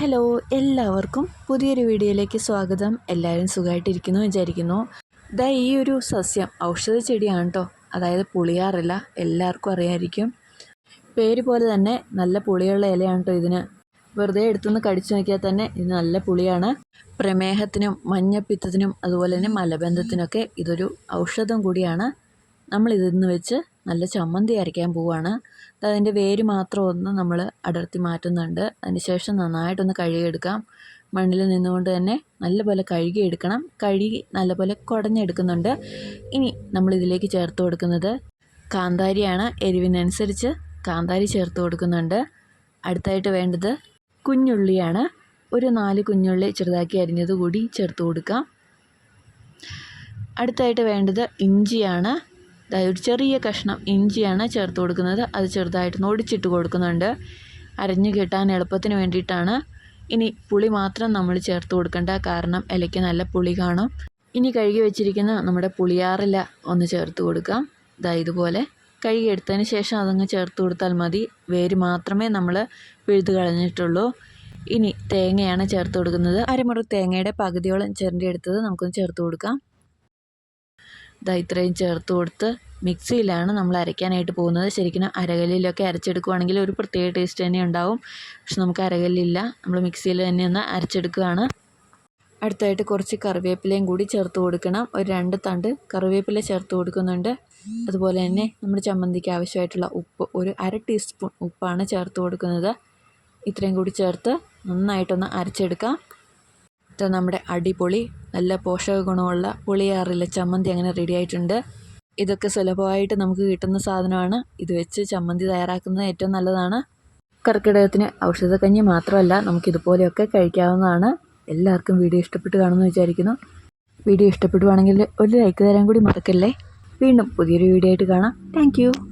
Hello എല്ലാവർക്കും പുതിയൊരു വീഡിയോയിലേക്ക് സ്വാഗതം. എല്ലാവരും സുഖമായിട്ടിരിക്കുന്നു വിചാരിക്കുന്നു. ഇതാ ഈ ഒരു സസ്യം ഔഷധ ചെടിയാണ് കേട്ടോ അതായത് പുളിയാറില്ല എല്ലാവർക്കും അറിയാമായിരിക്കും പേര് പോലെ തന്നെ നല്ല പുളിയുള്ള ഇലയാണ് കേട്ടോ ഇതിന്. വെറുതെ എടുത്തുനിന്ന് കടിച്ചു നോക്കിയാൽ തന്നെ ഇത് നല്ല പുളിയാണ്. പ്രമേഹത്തിനും മഞ്ഞപ്പിത്തത്തിനും അതുപോലെ തന്നെ മലബന്ധത്തിനൊക്കെ ഇതൊരു ഔഷധം കൂടിയാണ്. നമ്മൾ ഇതിന്ന് വെച്ച് നല്ല ചമ്മന്തി അരയ്ക്കാൻ പോവുകയാണ് അതിന്റെ വേര് മാത്രം ഒന്ന് നമ്മൾ അടർത്തി മാറ്റുന്നുണ്ട്. അതിന് ശേഷം നന്നായിട്ടൊന്ന് കഴുകിയെടുക്കാം. മണ്ണിൽ നിന്നുകൊണ്ട് തന്നെ നല്ലപോലെ കഴുകിയെടുക്കണം. കഴുകി നല്ലപോലെ കുടഞ്ഞെടുക്കുന്നുണ്ട്. ഇനി നമ്മൾ ഇതിലേക്ക് ചേർത്ത് കൊടുക്കുന്നത് കാന്താരിയാണ്. എരിവിനനുസരിച്ച് കാന്താരി ചേർത്ത് കൊടുക്കുന്നുണ്ട്. അടുത്തായിട്ട് വേണ്ടത് കുഞ്ഞുള്ളിയാണ്. ഒരു നാല് കുഞ്ഞുള്ളി ചെറുതാക്കി അരിഞ്ഞത് കൂടി ചേർത്ത് കൊടുക്കാം. അടുത്തായിട്ട് വേണ്ടത് ഇഞ്ചിയാണ്. ഒരു ചെറിയ കഷ്ണം ഇഞ്ചിയാണ് ചേർത്ത് കൊടുക്കുന്നത്. അത് ചെറുതായിട്ട് ഒടിച്ചിട്ട് കൊടുക്കുന്നുണ്ട്. അരഞ്ഞു കിട്ടാൻ എളുപ്പത്തിന് വേണ്ടിയിട്ടാണ്. ഇനി പുളി മാത്രം നമ്മൾ ചേർത്ത് കൊടുക്കേണ്ട. കാരണം ഇലയ്ക്ക് നല്ല പുളി കാണും. ഇനി കഴുകി വെച്ചിരിക്കുന്ന നമ്മുടെ പുളിയാറില ഒന്ന് ചേർത്ത് കൊടുക്കാം. ഇതാ ഇതുപോലെ കഴുകി എടുത്തതിന് ശേഷം അതങ്ങ് ചേർത്ത് കൊടുത്താൽ മതി. വേര് മാത്രമേ നമ്മൾ പിഴുത് കളഞ്ഞിട്ടുള്ളൂ. ഇനി തേങ്ങയാണ് ചേർത്ത് കൊടുക്കുന്നത്. അരമുറി തേങ്ങയുടെ പകുതിയോളം ചിരണ്ടി എടുത്തത് നമുക്കൊന്ന് ചേർത്ത് കൊടുക്കാം. ഇതാ ഇത്രയും ചേർത്ത് കൊടുത്ത് മിക്സിയിലാണ് നമ്മൾ അരയ്ക്കാനായിട്ട് പോകുന്നത്. ശരിക്കും അരകല്ലിലൊക്കെ അരച്ചെടുക്കുവാണെങ്കിൽ ഒരു പ്രത്യേക ടേസ്റ്റ് തന്നെ ഉണ്ടാവും. പക്ഷെ നമുക്ക് അരകല്ലില്ല. നമ്മൾ മിക്സിയിൽ തന്നെ ഒന്ന് അരച്ചെടുക്കുകയാണ്. അടുത്തായിട്ട് കുറച്ച് കറിവേപ്പിലയും കൂടി ചേർത്ത് കൊടുക്കണം. ഒരു രണ്ട് തണ്ട് കറിവേപ്പില ചേർത്ത് കൊടുക്കുന്നുണ്ട്. അതുപോലെ തന്നെ നമ്മുടെ ചമ്മന്തിക്ക് ആവശ്യമായിട്ടുള്ള ഉപ്പ് ഒരു അര ടീസ്പൂൺ ഉപ്പാണ് ചേർത്ത് കൊടുക്കുന്നത്. ഇത്രയും കൂടി ചേർത്ത് നന്നായിട്ടൊന്ന് അരച്ചെടുക്കാം. ഇത് നമ്മുടെ അടിപൊളി നല്ല പോഷക ഗുണമുള്ള പുളിയാറില്ല ചമ്മന്തി അങ്ങനെ റെഡി ആയിട്ടുണ്ട്. ഇതൊക്കെ സുലഭമായിട്ട് നമുക്ക് കിട്ടുന്ന സാധനമാണ്. ഇത് വെച്ച് ചമ്മന്തി തയ്യാറാക്കുന്നത് ഏറ്റവും നല്ലതാണ്. കർക്കിടകത്തിന് ഔഷധക്കഞ്ഞി മാത്രമല്ല നമുക്കിതുപോലെയൊക്കെ കഴിക്കാവുന്നതാണ്. എല്ലാവർക്കും വീഡിയോ ഇഷ്ടപ്പെട്ട് കാണുമെന്ന് വിചാരിക്കുന്നു. വീഡിയോ ഇഷ്ടപ്പെടുവാണെങ്കിൽ ഒരു ലൈക്ക് തരാൻ കൂടി മറക്കല്ലേ? വീണ്ടും പുതിയൊരു വീഡിയോ ആയിട്ട് കാണാം. താങ്ക്